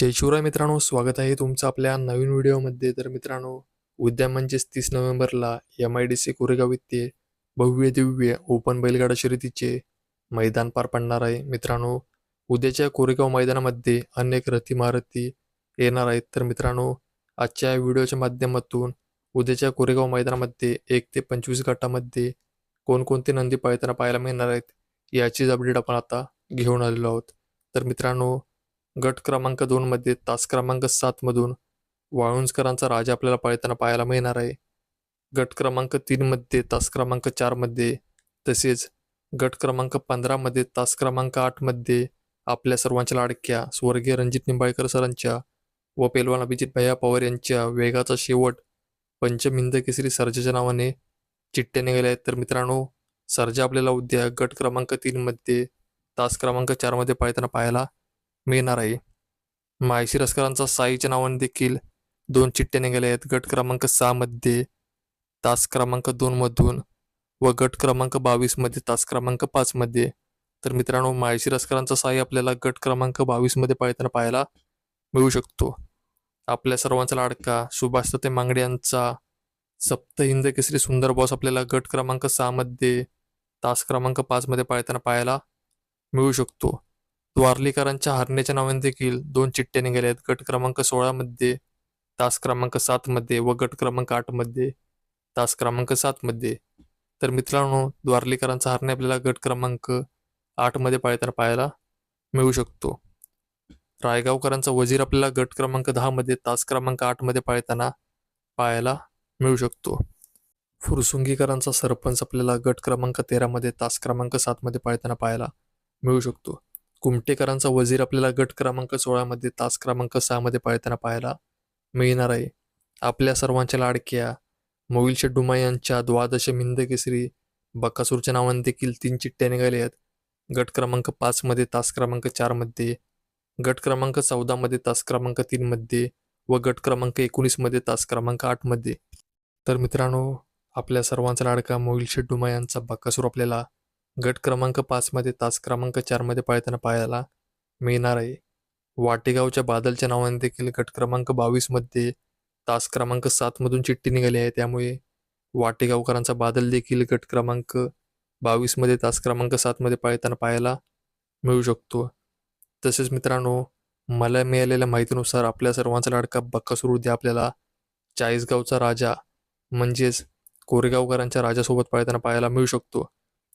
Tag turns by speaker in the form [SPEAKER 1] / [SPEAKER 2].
[SPEAKER 1] जय शिवराय मित्रांनो स्वागत आहे तुमचं आपल्या नवीन व्हिडिओमध्ये. तर मित्रांनो उद्या म्हणजेच तीस नोव्हेंबरला M I D C Koregaon येथे भव्य दिव्य ओपन बैलगाडा शर्यतीचे मैदान पार पडणार आहे. मित्रांनो उद्याच्या कोरेगाव मैदानामध्ये अनेक रथी महारथी येणार आहेत. तर मित्रांनो आजच्या व्हिडिओच्या माध्यमातून उद्याच्या कोरेगाव मैदानामध्ये एक ते पंचवीस गटामध्ये कोणकोणते नंदी पळताना पाहायला मिळणार आहेत याचीच अपडेट आपण आता घेऊन आलेलो आहोत. तर मित्रांनो गट क्रमांक दोन मध्ये तास क्रमांक सात मधून वाळुंजकरांचा राजा आपल्याला पळताना पाहायला मिळणार आहे. गट क्रमांक तीन मध्ये तास क्रमांक चारमध्ये तसेच गट क्रमांक पंधरा मध्ये तास क्रमांक आठमध्ये आपल्या सर्वांच्या लाडक्या स्वर्गीय रणजित निंबाळकर सरांच्या व पेलवान अभिजित भैया पवार यांच्या वेगाचा शेवट पंचमिंद केसरी सर्जाच्या नावाने चिठ्ठ्या गेल्या आहेत. तर मित्रांनो सर्जा आपल्याला उद्या गट क्रमांक तीन मध्ये तास क्रमांक चारमध्ये पाहायला मिळणार आहे. मायशी रस्करांचा साईच्या नावाने देखील दोन चिठ्ठ्या निघाल्या आहेत. गट क्रमांक सहामध्ये तास क्रमांक दोनमधून व गट क्रमांक बावीसमध्ये तास क्रमांक पाचमध्ये तर मित्रांनो माळशी रस्करांचा साई आपल्याला गट क्रमांक बावीसमध्ये पाळताना पाहायला मिळू शकतो. आपल्या सर्वांचा लाडका सुभाष तते मांगडे यांचा सप्त हिंद केसरी सुंदर बॉस आपल्याला गट क्रमांक सहामध्ये तास क्रमांक पाचमध्ये पाळताना पाहायला मिळू शकतो. द्वारलीकरांच्या हरणेच्या नावाने देखील दोन चिठ्ठ्या निघाल्या आहेत. गट क्रमांक सोळा मध्ये तास क्रमांक सात मध्ये व गट क्रमांक आठमध्ये तास क्रमांक सात मध्ये. तर मित्रांनो द्वारलीकरांचा हरणे आपल्याला गट क्रमांक आठमध्ये पाळताना पाहायला मिळू शकतो. रायगावकरांचा वजीर आपल्याला गट क्रमांक दहा मध्ये तास क्रमांक आठमध्ये पाळताना पाहायला मिळू शकतो. फुरसुंगीकरांचा सरपंच आपल्याला गट क्रमांक तेरा मध्ये तास क्रमांक सात मध्ये पाळताना पाहायला मिळू शकतो. कुमटेकरांचा वजीर आपल्याला गट क्रमांक सोळामध्ये तास क्रमांक सहामध्ये पाळताना पाहायला मिळणार आहे. आपल्या सर्वांच्या लाडक्या मोविल शेड्डुमा यांच्या द्वादश मिंद केसरी बकासूरच्या नावाने देखील तीन चिठ्ठ्या निघाल्या आहेत. गट क्रमांक पाचमध्ये तास क्रमांक चारमध्ये गट क्रमांक चौदामध्ये तास क्रमांक तीनमध्ये व गट क्रमांक एकोणीसमध्ये तास क्रमांक आठमध्ये तर मित्रांनो आपल्या सर्वांचा लाडका मोहिल शेड्डुमा यांचा बकासूर आपल्याला गट क्रमांक पाचमध्ये तास क्रमांक चारमध्ये पाळताना पाहायला मिळणार आहे. वाटेगावच्या बादलच्या नावाने देखील गट क्रमांक बावीसमध्ये तास क्रमांक सातमधून चिठ्ठी निघाली आहे. त्यामुळे वाटेगावकरांचा बादल देखील गट क्रमांक बावीसमध्ये तास क्रमांक सातमध्ये पाळताना पाहायला मिळू शकतो. तसेच मित्रांनो मला मिळालेल्या माहितीनुसार आपल्या सर्वांचा लाडका बक्कासूर उद्या आपल्याला चाळीसगावचा राजा म्हणजेच कोरेगावकरांच्या राजासोबत पाळताना पाहायला मिळू शकतो.